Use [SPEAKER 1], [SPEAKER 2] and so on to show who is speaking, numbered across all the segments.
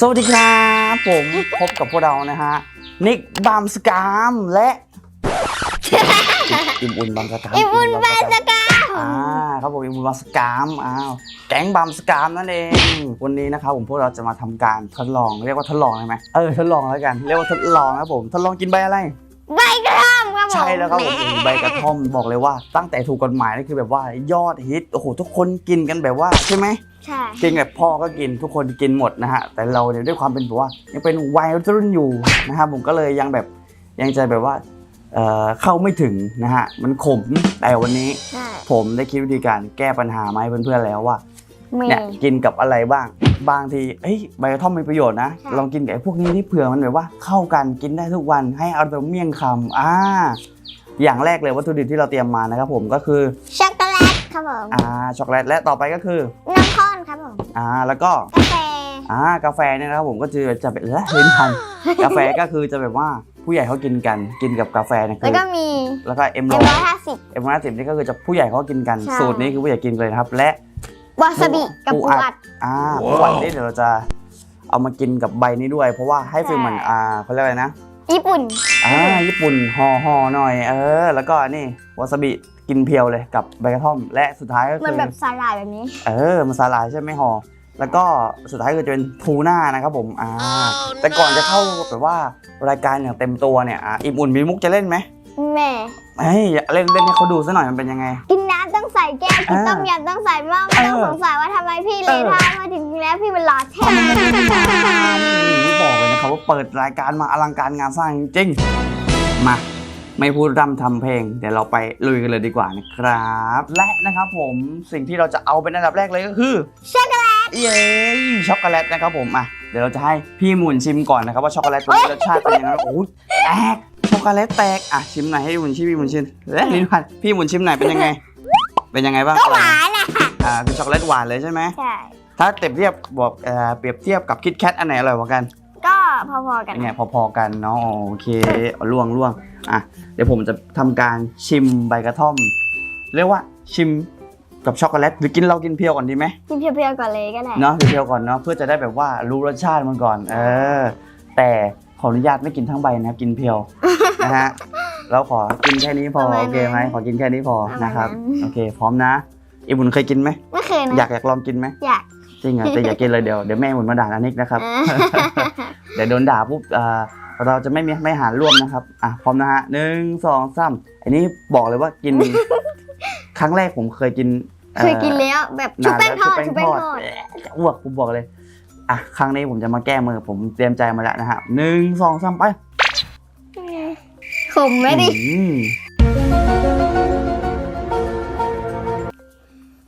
[SPEAKER 1] สวัสดีครับผมพบกับพวกเรานะฮะ นิกบามสกามและอิมอุ่นบามสกาม
[SPEAKER 2] อิ่มอุ่นบายสกา
[SPEAKER 1] อ่าครับผมอิมอุ่นบามสกามอ้าวแก๊งบามสกามนั่นเองวันนี้นะครับผมพวกเราจะมาทำการทดลองเรียกว่าทดลองได้ไหมเออทดลองแล้วกันเรียกว่าทดลองนะครับผมทดลองกินใบอะไร
[SPEAKER 2] ใบกระท่อมครับผม
[SPEAKER 1] ใช่แล้วครับผมโอ้โหใบกระท่อมบอกเลยว่า ตั้งแต่ถูกกฎหมายนี่คือแบบว่ายอดฮิตโอ้โหทุกคนกินกันแบบว่าใช่ไหม
[SPEAKER 2] ใช่
[SPEAKER 1] กินแบบพ่อก็กินทุกคนกินหมดนะฮะ แต่เราเนี่ยด้วยความเป็นแบบว่ายังเป็นวัยรุ่นอยู่นะครับผมก็เลยยังแบบยังจะแบบว่าเอ่อเข้าไม่ถึงนะฮะมันขมแต่วันนี้
[SPEAKER 2] ใช่
[SPEAKER 1] ผมได้คิดวิธีการแก้ปัญหามาให้เพื่อนๆแล้วว่า
[SPEAKER 2] มี
[SPEAKER 1] เนี่ยกินกับอะไรบ้าง บางทีเอ้ยใบกระท่อมมีประโยชน์นะ
[SPEAKER 2] ใช่
[SPEAKER 1] ลองกินกับไอ้พวกนี้ที่เผื่อมันแบบว่าเข้ากันกินได้ทุกวันให้เอาแบบเมี่ยงคำอ่าอย่างแรกเลยวัตถุดิบที่เราเตรียมมานะครับผมก็คือ
[SPEAKER 2] ช็อกโกแลตครับผม
[SPEAKER 1] อ่าช็อกโกแลตและต่อไปก็คือ
[SPEAKER 2] น้ำข้น ครับผม
[SPEAKER 1] อ่าแล้วก็
[SPEAKER 2] กาแฟ
[SPEAKER 1] อ่ากาแฟเนี่ยนะครับผมก็จะจะเป็นและเห็นทันกาแฟก็คือจะแบบว่าผู้ใหญ่เขากินกันกินกับกาแฟเนี่ยคื
[SPEAKER 2] แล้ว
[SPEAKER 1] อ
[SPEAKER 2] ก็มี
[SPEAKER 1] แล้วก็เอ็ม
[SPEAKER 2] เอ็
[SPEAKER 1] ร้
[SPEAKER 2] ม
[SPEAKER 1] อ
[SPEAKER 2] ร้อยยห้าสิบ
[SPEAKER 1] เอ็มร้อยห้าสิบนี่ก็คือจะผู้ใหญ่เขากินกัน
[SPEAKER 2] ใช่
[SPEAKER 1] สูตรนี้คือผู้ใหญ่กินเลยนะครับ และ
[SPEAKER 2] วาซาบิกับ
[SPEAKER 1] ปู
[SPEAKER 2] ปู
[SPEAKER 1] อัด
[SPEAKER 2] อัด
[SPEAKER 1] อ่าปูอัดนี่เดี๋ยวเราจะเอามากินกับใบนี้ด้วย เพราะว่าให้ฟีลเหมือน
[SPEAKER 2] ใช่
[SPEAKER 1] อ่าเขาเรียกอะไรนะ
[SPEAKER 2] ญี่ปุ่น
[SPEAKER 1] อ่าญี่ปุ่นห่อห่อหน่อย เออ แล้วก็นี่วาซาบิ กินเพียวเลยกับใบกระท่อม และสุดท้ายก็
[SPEAKER 2] มัน
[SPEAKER 1] คือ
[SPEAKER 2] แบบสาหร่ายแบบนี้
[SPEAKER 1] เออมันสาหร่ายใช่ไหมห่อแล้วก็สุดท้ายคือจะเป็นทูน่านะครับผมอ่า แต่ก่อนจะเข้าแบบว่ารายการอย่างเต็มตัวเนี่ยอะอิ่มอุ่นมีมุกจะเล่นไหม
[SPEAKER 2] แม่
[SPEAKER 1] เฮ้ยอย่าเล่นเล่นให้เขาดูซะหน่อยมันเป็นยังไง
[SPEAKER 2] กินน้ำต้องใส่แก้ว กิน
[SPEAKER 1] อ่า
[SPEAKER 2] ต้มยำต้องใส่หม้อไม่ต้อง
[SPEAKER 1] เออ
[SPEAKER 2] สงสัยว่าทำไมพี่เล
[SPEAKER 1] เออ
[SPEAKER 2] ทานมาถึงแล้วพี่เป็นลาเท่
[SPEAKER 1] นี่บอกเลยนะครับว่าเปิดรายการมาอลังการงานสร้างจริงๆมา ไม่พูดร่ำทำเพลง เดี๋ยวเราไปลุยกันเลยดีกว่านะครับ และนะครับผมสิ่งที่เราจะเอาเป็นอันดับแรกเลยก็คือ
[SPEAKER 2] ช็อกโกแลต
[SPEAKER 1] เย้ช็อกโกแลตนะครับผมอะเดี๋ยวเราจะให้พี่หมุนชิมก่อนนะครับว่าช็อกโกแลตตัวนี้รสชาติเป็นยังไงโอ้ยแตกช็อกโกแลตแตกอะชิมหน่อยให้พี่หมุนชิมพี่หมุนชิมเอ๊ะลิ้นพันพี่หมุนชิมหน่อยเป็นยังไง เป็นยังไงบ้าง
[SPEAKER 2] ก็หวานอะ
[SPEAKER 1] อ่าคือช็อกโกแลตหวานเลยใช่ไหม
[SPEAKER 2] ใช่
[SPEAKER 1] ถ้าเปรียบเทียบบอกเอ่อเปรียบเทียบกับคิดแคทอันไหนอร่อยกว่ากัน
[SPEAKER 2] ก็พอๆกัน
[SPEAKER 1] เป็นไงพอๆกันเนาะโอเคเอาล่วงล่วง อะเดี๋ยวผมจะทำการชิมใบกระท่อม เรียกว่าชิมกับช็อกโกแลตหรือกินเรากินเพียวก่อนดีไหม
[SPEAKER 2] กินเพียวๆก่อนเลยก็ได้
[SPEAKER 1] เนาะเพียวๆก่อนเนาะเพื่อจะได้แบบว่ารู้รสชาติมันก่อน เออ แต่ขออนุญาตไม่กินทั้งใบนะครับกินเพียวนะฮะเราขอกินแค่นี้พอ
[SPEAKER 2] ประมาณนั้น
[SPEAKER 1] โอเคไหมขอกินแค่นี้พอ
[SPEAKER 2] ประมาณนั้น
[SPEAKER 1] นะครับโอเค พร้อมนะอีบุญเคยกินไหม
[SPEAKER 2] ไม่เคยนะ
[SPEAKER 1] อยากอยากลองกินไหม
[SPEAKER 2] อยาก
[SPEAKER 1] จริงเหรอแต่อย่ากินเลยเดี๋ยวเดี๋ยวแม่บุญมาด่านานิกนะครับเดี๋ยวโดนด่าปุ๊บอ่า เราจะไม่มีไม่หารร่วมนะครับ อะพร้อมนะฮะหนึ่งสองสามอันนี้บอกเลยว่ากิน ครั้งแรกผมเคยกินอ่อ
[SPEAKER 2] เคยกินแล้วแบบชุบ
[SPEAKER 1] นาน
[SPEAKER 2] แป้ง
[SPEAKER 1] แล้ว
[SPEAKER 2] ทอดชุบแป้งทอด
[SPEAKER 1] เอ๊ะจะอ้วกผมบอกเลย อะครั้งนี้ผมจะมาแก้มือผมเตรียมใจมาแล้วนะฮะหนึ่งสองสามไป
[SPEAKER 2] ขมไหมดิ
[SPEAKER 1] อืม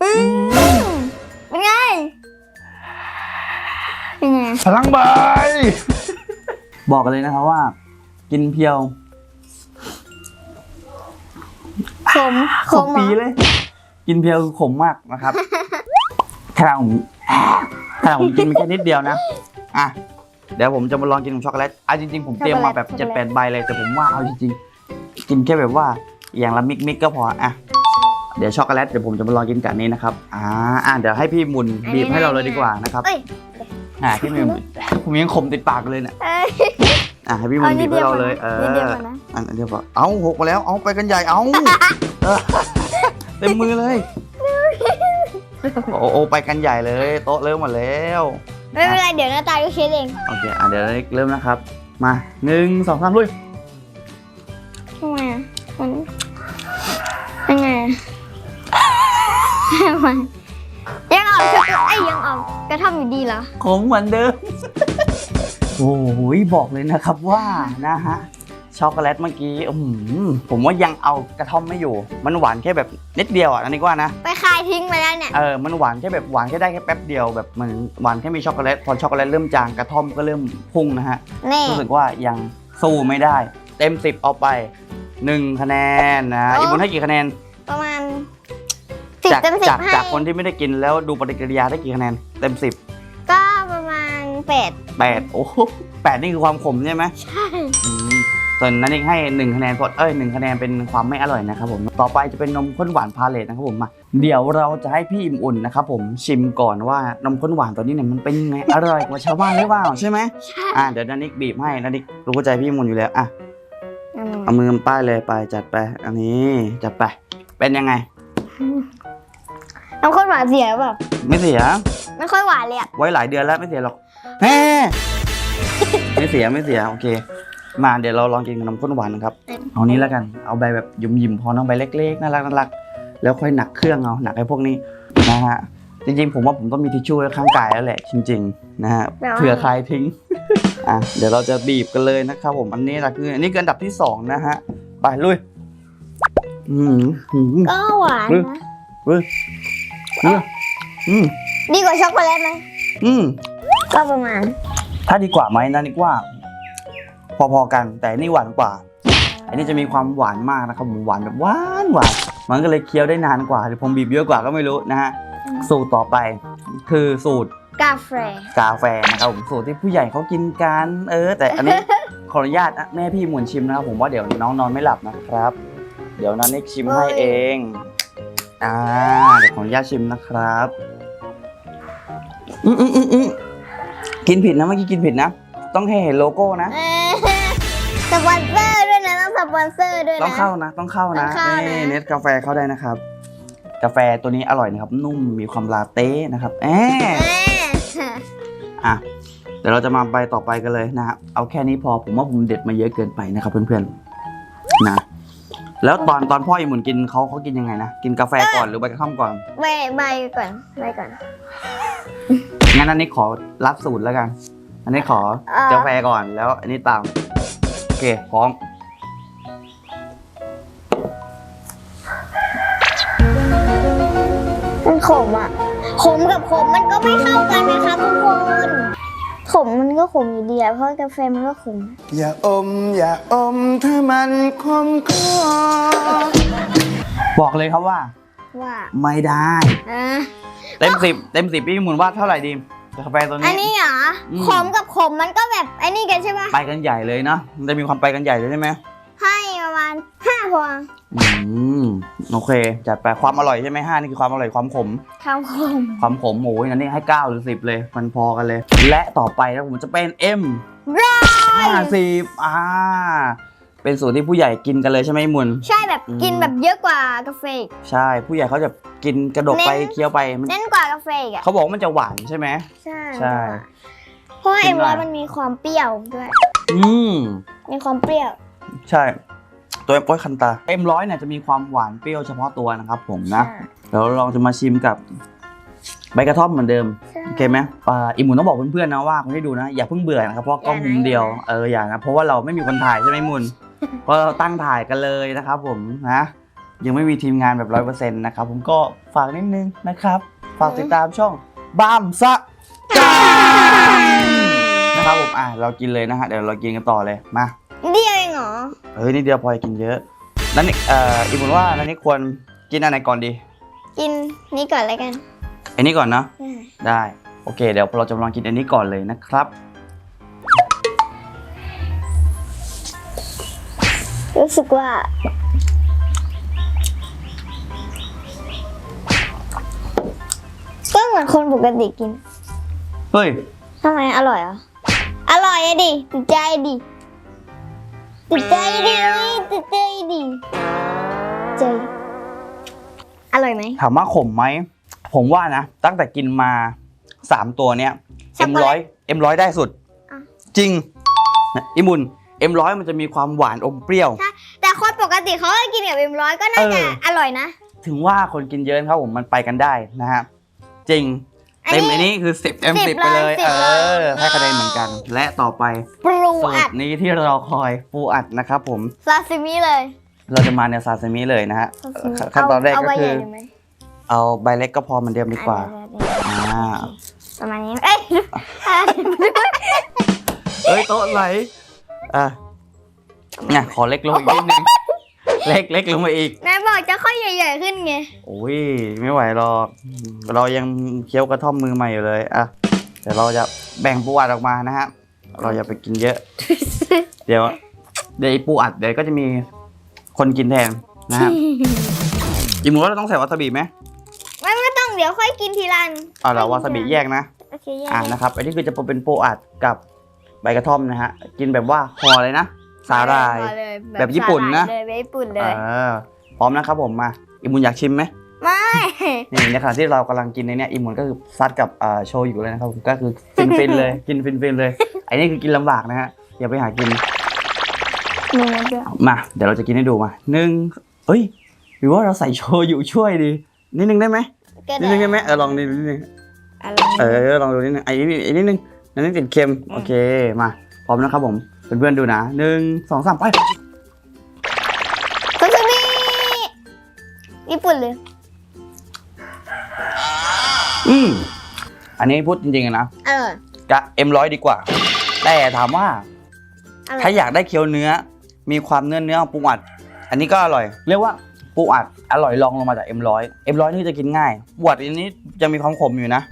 [SPEAKER 2] อืมเป็นไงเป็นไง
[SPEAKER 1] พลังใบ บอกกันเลยนะครับว่า กินเพียว
[SPEAKER 2] ขมข
[SPEAKER 1] ข
[SPEAKER 2] ม
[SPEAKER 1] ม
[SPEAKER 2] เหร
[SPEAKER 1] ปี
[SPEAKER 2] อ
[SPEAKER 1] เลย กินเพียวคือขมมากนะครับขนาดผมขนาดผมกินไปแค่นิดเดียวนะอะเดี๋ยวผมจะมาลองกินช็อกโกแลตอะจริงๆผมเตรียมมาแบบเจ็ดแปดใบเลยแต่ผมว่าเอาจริงๆกินแค่แบบว่าอย่างละมิกมิกๆก็พออะเดี๋ยวช็อกโกแลตเดี๋ยวผมจะมาลองกินกับอันนี้นะครับอ่าอะเดี๋ยวให้พี่หมุนบีบให้เราเลยดีกว่านะครับ
[SPEAKER 2] เอ้ย
[SPEAKER 1] อะพี่หมุนผมยังขมติดปากเลยเนี่ย
[SPEAKER 2] เอ้ย
[SPEAKER 1] อะให้พี่หมุนบีบให้เราเลยเออ
[SPEAKER 2] นิดเดียวก่อนนะ
[SPEAKER 1] อันอันเดียวพอเอาหกมาแล้วเอาไปกันใหญ่เอาเออเต็มมือเลยโอ้โอไปกันใหญ่เลยโต๊ะเริ่มหมดแล้ว
[SPEAKER 2] ไม่เป็นไรเดี๋ยวหน้าตาก็เช็ดเอง
[SPEAKER 1] โอเคอะเดี๋ยวเริ่มนะครับ มาหนึ่งสองสามลุย
[SPEAKER 2] ทำไมอะมันยังไงอะทำไม กกระท่อมอยู่ดีเหรอ
[SPEAKER 1] ขมเหมือนเดิม โอ้โหบอกเลยนะครับว่านะฮะช็อกโกแลตเมื่อกี้อื้อหือผมว่ายังเอากระท่อมไม่อยู่ มันหวานแค่แบบนิดเดียวอะอันนี้ว่านะ
[SPEAKER 2] ไปคายทิ้งไปแล้วเนี่ย
[SPEAKER 1] เออ มันหวานแค่แบบหวานแค่ได้แค่แป๊บเดียวแบบเหมือนหวานแค่มีช็อกโกแลต พอช็อกโกแลตเริ่มจางกระท่อมก็เริ่มพุ่งนะฮะ
[SPEAKER 2] นี่
[SPEAKER 1] รู้สึกว่ายังสู้ไม่ได้ เต็มสิบเอาไปหนึ่งคะแนนนะ
[SPEAKER 2] โอ้
[SPEAKER 1] อีกบุญให้กี่คะแนน
[SPEAKER 2] ประมาณ สิบ
[SPEAKER 1] จาก
[SPEAKER 2] เต็มสิบ
[SPEAKER 1] จาก
[SPEAKER 2] ให้
[SPEAKER 1] จากคนที่ไม่ได้กินแล้วดูปฏิกิริยาได้กี่คะแนนเต็มสิบ
[SPEAKER 2] ก็ประมาณแปด
[SPEAKER 1] แปดโอ้โหแปดนี่คือความขมใช่ไหม
[SPEAKER 2] ใช่
[SPEAKER 1] อืมส่วนนันเองให้หนึ่งคะแนนเพราะเอ้ยหนึ่งคะแนนเป็นความไม่อร่อยนะครับผมต่อไปจะเป็นนมข้นหวานพาเลตนะครับผมมาเดี๋ยวเราจะให้พี่อิ่มอุ่นนะครับผมชิมก่อนว่านมข้นหวานตัวนี้เนี่ยมันเป็นยังไงอร่อยกว่าชาวบ้านหรือเปล่าใช่ไหม
[SPEAKER 2] ใช่
[SPEAKER 1] อะเดี๋ยวนันนิกบีบให้นันนิกรู้ใจพี่อิ่มอุ่นอยู่แล้วอะ
[SPEAKER 2] อืม
[SPEAKER 1] เอามือป้ายเลยไปจัดไป อันนี้จัดไป เป็นยังไง
[SPEAKER 2] น้ำข้นหวานเสียหรือเปล่า
[SPEAKER 1] ไม่เสีย
[SPEAKER 2] ไม่ค่อยหวานเลยอะ
[SPEAKER 1] ไว้หลายเดือนแล้วไม่เสียหรอกแฮ่ไม่เสียไม่เสียโอเค มาเดี๋ยวเราลองกินขนมข้นหวานนะครับ เอานี้แล้วกัน เอาใบแบบหยิมๆพอน้องใบเล็กๆน่ารักน่ารักแล้วค่อยหนักเครื่องเอาหนักไอ้พวกนี้นะฮะจริงๆ ผมว่าผมต้องมีทิชชู่ไว้ข้างกายแล้วแหละ จริง ๆ นะฮะเผื่อใครทิ้งอะเดี๋ยวเราจะบีบกันเลยนะครับผมอันนี้แหละคืออันนี้คืออันดับที่สองนะฮะไปลุยอืมอืม
[SPEAKER 2] ก็หวาน
[SPEAKER 1] อืม
[SPEAKER 2] นะ
[SPEAKER 1] อืมอืมอืม
[SPEAKER 2] ดีกว่าช็อกโกแลตไหม
[SPEAKER 1] อืม
[SPEAKER 2] ก็ประมาณ
[SPEAKER 1] ถ้าดีกว่าไหมนั่นดีกว่า พอๆกัน แต่นี่หวานกว่า อันนี้จะมีความหวานมากนะครับผมหวานแบบหวานหวานมันก็เลยเคี้ยวได้นานกว่าหรือผมบีบเยอะกว่าก็ไม่รู้นะฮะสูตรต่อไป คือสูตร
[SPEAKER 2] กาแฟ
[SPEAKER 1] กาแฟนะครับผมสูตรที่ผู้ใหญ่เขากินกันเออ แต่อันนี้ขออนุญาตนะแม่พี่หมุนชิมนะครับผมว่าเดี๋ยวน้องนอนไม่หลับนะครับ เดี๋ยวนันนิกชิมให้เอง อ่าเดี๋ยวขออนุญาตชิมนะครับอืมอืมอืมอืมกินผิดนะเมื่อกี้กินผิดนะ ต้องให้เห็นโลโก้นะ
[SPEAKER 2] เออสปอนเซอร์ด้วยนะต้องสปอนเซอร์ด้วยนะ
[SPEAKER 1] ต้องเข้านะ ต้องเข้า
[SPEAKER 2] ต้
[SPEAKER 1] นะ
[SPEAKER 2] องเข้านะ
[SPEAKER 1] นี่เน็ตกาแฟเข้าได้นะครับ กาแฟตัวนี้อร่อยนะครับ นุ่มมีความลาเต้นะครับแอ
[SPEAKER 2] เออ
[SPEAKER 1] อะเดี๋ยวเราจะมาใบต่อไปกันเลยนะฮะเอาแค่นี้พอผมว่าผมเด็ดมาเยอะเกินไปนะครับเพื่อนๆนะ แล้วตอนตอนพ่อไอหมุนกินเขาเขากินยังไงนะ กินกาแฟก่อนหรือใบกระท่อมก่อน
[SPEAKER 2] ใบใบก่อนใบก่อน
[SPEAKER 1] งั้นอันนี้ขอรับสูตรแล้วกัน อันนี้ขอ
[SPEAKER 2] เอ่อ
[SPEAKER 1] กาแฟก่อนแล้ว อันนี้ตามโอเคพร้อม
[SPEAKER 2] มันขมอะขมกับขมมันก็ไม่เข้ากันนะคะทุกคน ขมมันก็ขมอยู่ดีอะเพราะกาแฟมันก็ขม
[SPEAKER 3] อย่าอม อย่าอมถ้ามันคมคอ
[SPEAKER 1] บอกเลยครับว่า
[SPEAKER 2] ว่า
[SPEAKER 1] ไม่ได้
[SPEAKER 2] อะ
[SPEAKER 1] เต็มสิบเต็มสิบพี่หมุนว่าเท่าไหร่ดีกาแฟตัว
[SPEAKER 2] อัน
[SPEAKER 1] นี้
[SPEAKER 2] นี้เหรออ
[SPEAKER 1] ม
[SPEAKER 2] ขมกับขมมันก็แบบไอ้นี่กันใช่ปะ
[SPEAKER 1] ไปกันใหญ่เลยเนาะมันจะมีความไปกันใหญ่เลยใช่ไหม
[SPEAKER 2] ให้ประมาณห้าพวง
[SPEAKER 1] อืมโอเคจัดไปความอร่อยใช่ไหมห้านี่คือความอร่อยความขม
[SPEAKER 2] คำคม
[SPEAKER 1] ความขมโอ้ยนั่นนี่ให้เก้าหรือสิบเลย มันพอกันเลย และต่อไปนะผมจะเป็น M
[SPEAKER 2] ร้อย
[SPEAKER 1] ห้าสิบอ่าเป็นสูตรที่ผู้ใหญ่กินกันเลยใช่ไหมมุน
[SPEAKER 2] ใช่แบบ
[SPEAKER 1] อืม
[SPEAKER 2] กินแบบเยอะกว่ากาแฟอีก
[SPEAKER 1] ใช่ผู้ใหญ่เขาจะกินกระดกไป
[SPEAKER 2] เน้น
[SPEAKER 1] เคี้ยวไปมัน
[SPEAKER 2] เน้นกว่ากาแฟอีกอะ
[SPEAKER 1] เขาบอกว่ามันจะหวานใช่ไหม
[SPEAKER 2] ใช่
[SPEAKER 1] ใช่
[SPEAKER 2] เพราะว่า
[SPEAKER 1] กิ
[SPEAKER 2] เอ็
[SPEAKER 1] น
[SPEAKER 2] ม
[SPEAKER 1] ได้
[SPEAKER 2] ร้อยมันมีความเปรี้ยวด้วย
[SPEAKER 1] อืม
[SPEAKER 2] มีความเปรี้ยว
[SPEAKER 1] ใช่ ตัวโอ้ยคันตา M ร้อยเนี่ยจะมีความหวานเปรี้ยวเฉพาะตัวนะครับผมนะ
[SPEAKER 2] ใช่
[SPEAKER 1] เดี๋ยวเราลองจะมาชิมกับใบกระท่อมเหมือนเดิม
[SPEAKER 2] ใช่
[SPEAKER 1] โอเคไหมอ่าอีหมุนต้องบอกเพื่อนๆนะว่าคนที่ดูนะ อย่าเพิ่งเบื่อนะครับเพราะกล้อง
[SPEAKER 2] อย่านะ
[SPEAKER 1] มุมเดียว
[SPEAKER 2] อย่านะ
[SPEAKER 1] เอออย่านะเพราะว่าเราไม่มีคนถ่ายใช่ไหมมุนเพราะเราตั้งถ่ายกันเลยนะครับผมนะยังไม่มีทีมงานแบบร้อยเปอร์เซ็นต์นะครับผมก็ฝากนิดนึงนะครับ ฝากติดตามช่องบามสะกันนะครับผมอะเรากินเลยนะฮะเดี๋ยวเรากินกันต่อเลยมา
[SPEAKER 2] เดียว เองเหรอ
[SPEAKER 1] เฮ้ยนี่เดียวพอจะกินเยอะนั่นนี่เอ่ออีหมุนว่านั่นนี่ควรกินอันไหนก่อนดี
[SPEAKER 2] กินนี้ก่อนเลยกัน
[SPEAKER 1] อันนี้ก่อนเนาะ
[SPEAKER 2] อืม
[SPEAKER 1] ได้โอเค เดี๋ยวเราจะลองกินอันนี้ก่อนเลยนะครับ
[SPEAKER 2] รู้สึกว่า ก็เหมือนคนปกติกิน
[SPEAKER 1] เฮ้ย
[SPEAKER 2] ทำไมอร่อยเหรอะอร่อยอะดิติดใจดิติด ใจดิติดใจดิใจอร่อยไหม
[SPEAKER 1] ถามว่าขมไหม ผมว่านะ ตั้งแต่กินมาสามตัวเนี้ย
[SPEAKER 2] ช็อ
[SPEAKER 1] เอ็
[SPEAKER 2] ก
[SPEAKER 1] ม
[SPEAKER 2] โกแลต
[SPEAKER 1] ร้อยเอ็มร้อยได้สุด
[SPEAKER 2] อะ
[SPEAKER 1] จริงนะอิมุนเอ็มร้อยมันจะมีความหวานอมเปรี้ยว
[SPEAKER 2] แต่คนปกติเขาก็กินกับเอ็มร้อยก็น่า
[SPEAKER 1] เอ
[SPEAKER 2] จะ
[SPEAKER 1] อ
[SPEAKER 2] อร่อยนะ
[SPEAKER 1] ถึงว่าคนกินเยอะครับผมมันไปกันได้นะฮะจริง เต็มอันนี้คือสิบเต็ม
[SPEAKER 2] สิ
[SPEAKER 1] สิ
[SPEAKER 2] บบ
[SPEAKER 1] ไปเลย
[SPEAKER 2] เลย
[SPEAKER 1] เอ
[SPEAKER 2] สิบเลย
[SPEAKER 1] อให้คะแนนเหมือนกัน และต่อไป
[SPEAKER 2] ปรู
[SPEAKER 1] สู
[SPEAKER 2] อั
[SPEAKER 1] ต
[SPEAKER 2] ด
[SPEAKER 1] รนี้ที่เราคอยปูอัดนะครับผม
[SPEAKER 2] ซาซิมิเลย
[SPEAKER 1] เราจะมาในซาซิมิเลยนะฮะ
[SPEAKER 2] ซาซิมิ
[SPEAKER 1] ขั้นตอนแรก
[SPEAKER 2] เา
[SPEAKER 1] ก็
[SPEAKER 2] ใบ
[SPEAKER 1] คื
[SPEAKER 2] ให
[SPEAKER 1] อ
[SPEAKER 2] ญ่เลยไหม
[SPEAKER 1] เอาใบเล็กก็พอเหมือนเดิมดีกว่าอ่า
[SPEAKER 2] ประมาณนี้ เอ้ย
[SPEAKER 1] เอ้ยโต๊ะไหลอะเนี่ยขอเล็กลงอีกนิดนึง เล็กเล็กลงมาอีก
[SPEAKER 2] นายบอกจะค่อยใหญ่ๆขึ้นไง
[SPEAKER 1] โอ้ยไม่ไหวหรอกเรายังเคี้ยวกระท่อมมือใหม่อยู่เลยอะเดี๋ยวเราจะแบ่งปูอัดออกมานะฮะ เราอย่าไปกินเยอะ เดี๋ยวเดี๋ยวไอ้ปูอัดเดี๋ยวก็จะมีคนกินแทนนะครับอีหมูว่าเราต้องใส่วาซาบิไหม
[SPEAKER 2] ไม่ไม่ต้องเดี๋ยวค่อยกินทีละอัน
[SPEAKER 1] อ่าเราวาซาบิแยกนะ
[SPEAKER 2] โอเคแยก
[SPEAKER 1] อ่านะครับอันนี้คือจะเป็นปูอัดกับใบกระท่อมนะฮะกินแบบว่าห่อเลยนะ สาหร่าย
[SPEAKER 2] พอเลย
[SPEAKER 1] แบบญี่ปุ่นนะ
[SPEAKER 2] สาหร่ายเลยแบบญี่ปุ่นเล
[SPEAKER 1] เอย อพร้อมนะครับผมมาอีหมุนอยากชิมไหม
[SPEAKER 2] ไม่
[SPEAKER 1] นี่ในขณะที่เรากำลังกินในเนี้ยอีหมุนก็คือซัดกับอ่าโชว์อยู่เลยนะครับผมก็คือฟินฟินๆเลยกินฟินฟินๆเลยไอ้นี่คือกินลำบากนะฮะอย่าไปหากิน
[SPEAKER 2] หนึ่งนะเดียว
[SPEAKER 1] มา เดี๋ยวเราจะกินให้ดูมาหนึ่งเอ้ยหรือว่าเราใส่โชว์อยู่ช่วยดีนิดนึงได้ไหม
[SPEAKER 2] ก็
[SPEAKER 1] นิดนึงได้ไหมเออลองนิดนึง
[SPEAKER 2] อะไร
[SPEAKER 1] เออลองดูนิดนึงไอ้นี่ไอ้นิดนึงนั่นนี่ติดเค็มโอเคมาพร้อมนะครับผม เพื่อนๆดูนะหนึ่งสองสามไป
[SPEAKER 2] ก็จะมีญี่ปุ่นเลย
[SPEAKER 1] อืมอันนี้พูดจริงๆนะ
[SPEAKER 2] เออ
[SPEAKER 1] กะเอ็มร้อยดีกว่า แต่ถามว่า
[SPEAKER 2] อะไร
[SPEAKER 1] ถ้าอยากได้เคี้ยวเนื้อ มีความเนื้อเนื้อของปูอัด อันนี้ก็อร่อย เรียกว่าปูอัดอร่อยรองลงมาจากเอ็มร้อยเอ็มร้อยนี่จะกินง่ายปูอัดอันนี้จะมีความขมอยู่นะ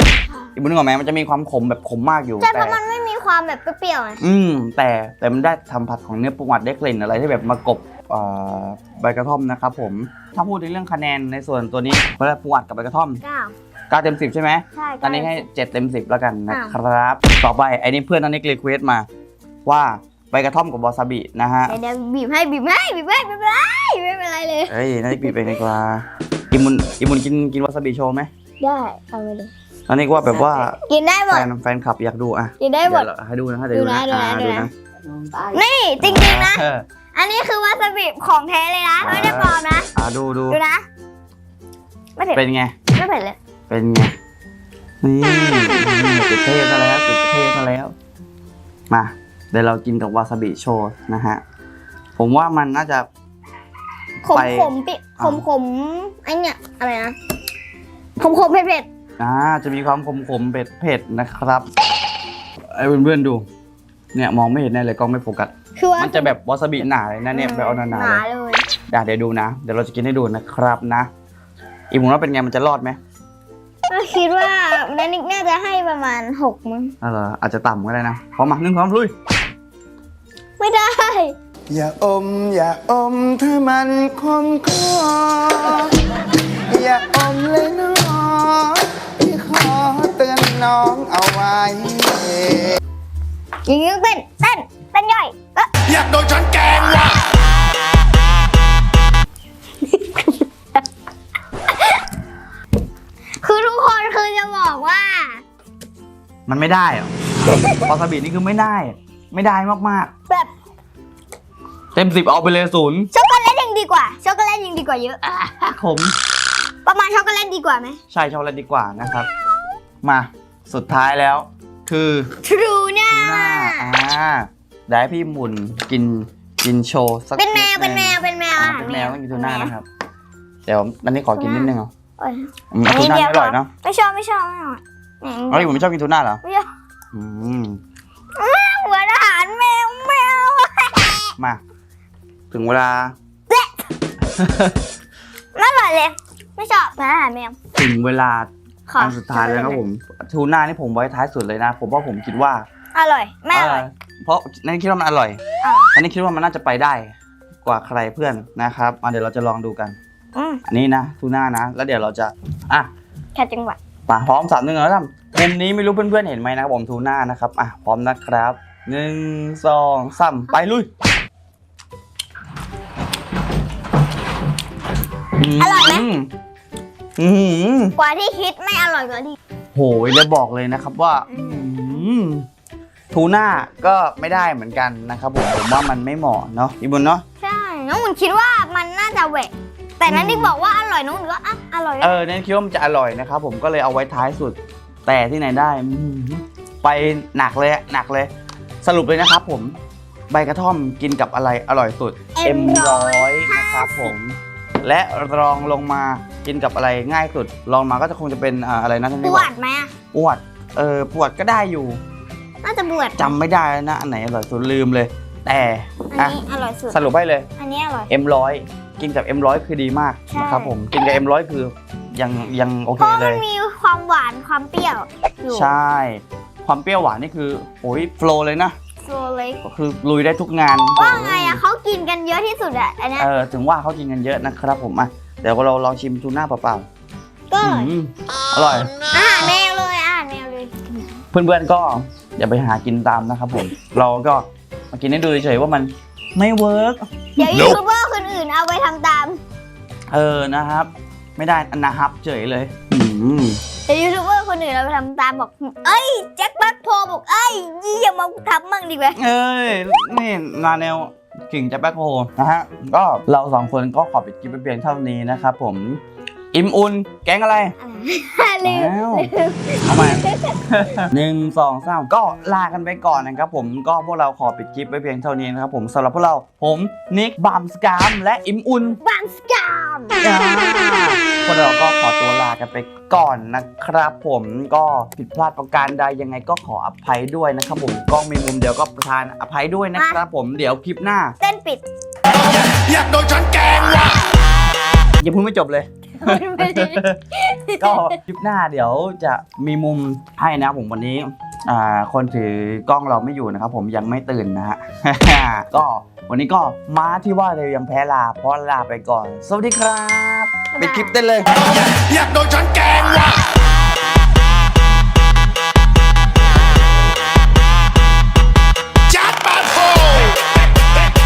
[SPEAKER 1] อีกมุนึกออกไหมมันจะมีความขมแบบขมมากอยู่
[SPEAKER 2] ใช่เพ
[SPEAKER 1] แต่
[SPEAKER 2] ราะมันไม่มี ความแบบเปรี้ยวๆนะ
[SPEAKER 1] อืม แต่แต่มันได้ทำผัดของเนื้อปูอัดได้กลิ่นอะไรที่แบบมากบเอ่อใบกระท่อมนะครับผม ถ้าพูดในเรื่องคะแนนในส่วนตัวนี้เวลาปูอัดกับใบกระท่อม
[SPEAKER 2] เก้า
[SPEAKER 1] เก้าเต็มสิบใช่ไหม
[SPEAKER 2] ใช่
[SPEAKER 1] ตอนนี้ให้เจ็ดเต็มสิบแล้วกันนะ
[SPEAKER 2] อ่า
[SPEAKER 1] ครับ ต่อไปไอ้นี่เพื่อนตอนนี้รีเควสมาว่าใบกระท่อมกับวาซาบินะฮะ
[SPEAKER 2] เดี๋ยวเดี๋ยวบีบให้บีบให้บีบให้ไม่เป็นไรไม่เป็นไรเลย
[SPEAKER 1] เอ้ยน่าจะปีไปดีกว่าอิมุนอิมุนกินกินวาซาบิโชว์ไหม
[SPEAKER 2] ได้เอาไปเลย
[SPEAKER 1] ต อนนี้ว่าแบบว่า
[SPEAKER 2] กินได้หม
[SPEAKER 1] แฟ
[SPEAKER 2] ด
[SPEAKER 1] นแฟนคลับอยากดูอะ
[SPEAKER 2] กินได้หมด
[SPEAKER 1] เยวเราให้ดูนะให้ดูนะ
[SPEAKER 2] ดูนะ
[SPEAKER 1] อ่า
[SPEAKER 2] ดู
[SPEAKER 1] ดู
[SPEAKER 2] นะ
[SPEAKER 1] นะ
[SPEAKER 2] นี่ จริงๆนะ
[SPEAKER 1] เออ
[SPEAKER 2] อันนี้คือวาซาบิของแท้เลยนะ ไม่ได้ปลอมนะ
[SPEAKER 1] อ่าดูดู
[SPEAKER 2] ดูนะ ไม่เผ็ด
[SPEAKER 1] เป็นไง
[SPEAKER 2] ไม่เผ็ดเลย
[SPEAKER 1] เป็นไง นี่ติดเทซะแล้วติดเทซะแล้ว มา เดี๋ยวเรากินกับวาซาบิโชว์นะฮะ ผมว่ามันน่าจะ
[SPEAKER 2] ขม
[SPEAKER 1] ไป
[SPEAKER 2] ขมปิขมขมไอเนี่ยอะไรนะขมขมเผ็ดเผ็ด
[SPEAKER 1] อ่าจะมีความขมขมๆเผ็ดเผ็ดๆนะครับไอ้เพื่อนๆดู เนี่ยมองไม่เห็นแน่เลยกล้องไม่โฟกัส
[SPEAKER 2] คือว่า
[SPEAKER 1] มันจะแบบวาซาบิหนาเลยนะเนี่ยแบบเอาหนา
[SPEAKER 2] ห
[SPEAKER 1] ๆ
[SPEAKER 2] นา
[SPEAKER 1] เลย
[SPEAKER 2] เลย
[SPEAKER 1] อะเดี๋ยวดูนะ เดี๋ยวเราจะกินให้ดูนะครับนะอีกหมุนว่าเป็นไงมันจะรอดไหม
[SPEAKER 2] ก็คิดว่านันนิกน่าจะให้ประมาณหกมั้ง
[SPEAKER 1] อะเหรออาจจะต่ำก็ได้นะพร้อมมาหนึ่งพร้อมลุย
[SPEAKER 2] ไม่ได้
[SPEAKER 3] อย่าอม อย่าอมถ้ามันคมคออย่าอมเลยน้องที่ขอเตือ นน้องเอาไว้
[SPEAKER 2] อย่างนี้ต้องเต้นเต้นเต้นย่อยเอ๊ะ
[SPEAKER 3] อยากโดนช้อนแกงว่ะ
[SPEAKER 2] คือทุกคนคือจะบอกว่า
[SPEAKER 1] มันไม่ได้เหรอวาซาบินี่คือไม่ได้ ไม่ได้มาก
[SPEAKER 2] แบบ
[SPEAKER 1] ๆ เต็มสิบเอาไปเลยศูนย์
[SPEAKER 2] ช็อกโกแลตยังดีกว่าช็อกโกแลตยังดีกว่าเยอะ
[SPEAKER 1] ขม
[SPEAKER 2] ประมาณช็อกโกแลตดีกว่าไหม
[SPEAKER 1] ใช่ช็อกโกแลตดีกว่านะครับ มา สุดท้ายแล้ว คือ
[SPEAKER 2] ทรูน่า
[SPEAKER 1] ทูน่าอ่าเดี๋ยวให้พี่หมุนกินกินโชว์สัก
[SPEAKER 2] เป็นแมว
[SPEAKER 1] ด
[SPEAKER 2] เป็นแมว
[SPEAKER 1] ง
[SPEAKER 2] เป็นแมว
[SPEAKER 1] อ่า
[SPEAKER 2] อาหาร
[SPEAKER 1] เป็นแมวต้องกินทู
[SPEAKER 2] เป็
[SPEAKER 1] น่า
[SPEAKER 2] แมว
[SPEAKER 1] นะครับ เดี๋ยวอันนี้ขอกินนิดนึงเอา
[SPEAKER 2] โอ้ย
[SPEAKER 1] อืมทูน่าไม่อร่อยเนาะ
[SPEAKER 2] ไม่ชอบไม่ชอบไม่ชอบแหม
[SPEAKER 1] เอ้ยผมไม่ชอบกินทูน่าเหรอ
[SPEAKER 2] ไม่ชอบ
[SPEAKER 1] อืม
[SPEAKER 2] เหมือนอาหารแมวแมว
[SPEAKER 1] มา ถึงเวลา
[SPEAKER 2] ไม่อร่อยเลย ไม่ชอบเหมือนอาหารแมว
[SPEAKER 1] ถึงเวลา
[SPEAKER 2] ขอ
[SPEAKER 1] อันสุดท้ายแล้วครับผม ทูน่านี่ผมไว้ท้ายสุดเลยนะ ผมว่าผมคิดว่า
[SPEAKER 2] อร่อยไม่อร่อย
[SPEAKER 1] เออเพราะนั่นคิดว่ามันอร่อย
[SPEAKER 2] อ่า
[SPEAKER 1] อันนี้คิดว่ามันน่าจะไปได้กว่าใครเพื่อนนะครับอะเดี๋ยวเราจะลองดูกัน
[SPEAKER 2] อืม
[SPEAKER 1] อันนี้นะทูน่านะ แล้วเดี๋ยวเราจะอะ
[SPEAKER 2] แค่จังหวะ
[SPEAKER 1] ป่ะพร้อมสามหนึ่งแล้วทำมุมนี้ไม่รู้เพื่อนๆเห็นไหมนะครับผมทูน่านะครับอะพร้อมนะครับหนึ่งสองสามไปลุย
[SPEAKER 2] อร่อยไหม
[SPEAKER 1] มอืม
[SPEAKER 2] กว่าที่คิดไม่อร่อยกว่าที่
[SPEAKER 1] โหยแล้วบอกเลยนะครับว่า
[SPEAKER 2] อืม
[SPEAKER 1] อืมทูน่าก็ไม่ได้เหมือนกันนะครับผมผมว่ามันไม่เหมาะเนาะอีบุญเนาะ
[SPEAKER 2] ใช่ น้องหมุนคิดว่ามันน่าจะแหวกแต่นั้นที่บอกว่าอร่อยน้องหมุนก็อะอร่อย
[SPEAKER 1] เออเนี่ยคิดว่ามันจะอร่อยนะครับผมก็เลยเอาไว้ท้ายสุด แต่ที่ไหนได้อืมไปหนักเลยอะหนักเลย สรุปเลยนะครับผม ใบกระท่อมกินกับอะไรอร่อยสุด M ร้อยนะครับผม และรองลงมากินกับอะไรง่ายสุดรองมาก็จะคงจะเป็นอ่าอะไรนะท่าน
[SPEAKER 2] ป
[SPEAKER 1] พี่
[SPEAKER 2] ว
[SPEAKER 1] บอก
[SPEAKER 2] ดไหมอะ
[SPEAKER 1] ปวดเออปวดก็ได้อยู่
[SPEAKER 2] น่าจะปวด
[SPEAKER 1] จำไม่ได้แล้วนะอันไหนอร่อยสุดลืมเลย แต่
[SPEAKER 2] อัน
[SPEAKER 1] อะ
[SPEAKER 2] นี้อร่อยสุด
[SPEAKER 1] สรุปให้เลย
[SPEAKER 2] อันนี้อร่อย
[SPEAKER 1] M ร้อยกินกับ M ร้อยคือดีมาก
[SPEAKER 2] ใช่
[SPEAKER 1] นะครับผมกินกับ M ร้อยคือยังยังโอเค
[SPEAKER 2] เพราะ
[SPEAKER 1] เล
[SPEAKER 2] มัน
[SPEAKER 1] ย
[SPEAKER 2] มีความหวานความเปรี้ยวอยู่
[SPEAKER 1] ใช่ ความเปรี้ยวหวานนี่คือโอ้ยโฟลเลยนะ
[SPEAKER 2] โซเลย
[SPEAKER 1] ก็คือลุยได้ทุกงาน
[SPEAKER 2] ว่าไงอะเขากินกันเยอะที่สุดอะอันเนี้ย
[SPEAKER 1] เออถึงว่าเขากินกันเยอะนะครับผมอะเดี๋ยวเราลองชิมทูน่าเปล่า
[SPEAKER 2] ก็
[SPEAKER 1] ๆ
[SPEAKER 2] อร่อย
[SPEAKER 1] อืมอร่อย
[SPEAKER 2] อาหารแมวเลยอาหารแมวเลย
[SPEAKER 1] เพื่อนๆก็อย่าไปหากินตามนะครับผมเราก็มากินให้ดูเฉยๆว่ามันไม่เวิร์ก
[SPEAKER 2] เดี๋ยวยูทูบเบอร์คนอื่นเอาไปทำตาม
[SPEAKER 1] เออนะครับ ไม่ได้อันนะครับเฉยเลยอืม
[SPEAKER 2] แต่ยูทูบเบอร์คนอื่นเราไปทำตามบอก เอ้ยแจ็คบัคโพบอกเอ้ยยี่ยมมาทำมั่งดีกว่า
[SPEAKER 1] เอ้ย นี่นาแนวกิ่งจะแบ็คโฮนะฮะ ก็เราสองคนก็ขอปิดคลิปไปเพียงเท่านี้นะครับผม อิ่มอุ่น แกงอะไร
[SPEAKER 2] ลืม
[SPEAKER 1] อ้าวเอาใหม่ หนึ่งสองสามก็ลากันไปก่อนนะครับผมก็พวกเราขอปิดคลิปไว้เพียงเท่านี้นะครับผมสำหรับพวกเราผมนิกบัมสกามและอิ่มอุ่น
[SPEAKER 2] บังสกาม
[SPEAKER 1] อ่าพวกเราก็ขอตัวลากันไปก่อนนะครับผมก็ผิดพลาดประการใดยังไงก็ขออภัยด้วยนะครับผมกล้องมีมุมเดียวก็ประทานอภัยด้วยนะครับผมเดี๋ยวคลิปหน้า
[SPEAKER 2] เต้นปิด
[SPEAKER 3] อยากโดนฉันแกล้งว่ะ
[SPEAKER 1] อย่าเพิ่งไม่จบเลย ก็คลิปหน้าเดี๋ยวจะมีมุมให้นะผมวันนี้อ่าคนถือกล้องเราไม่อยู่นะครับผมยังไม่ตื่นนะฮะ ก็วันนี้ก็ม้าที่ว่าเลยยังแพ้ลาเพราะลาไปก่อน สวัสดีครับปิดคลิปได้เลย
[SPEAKER 3] อยากโดนฉันแกล้งว่ะ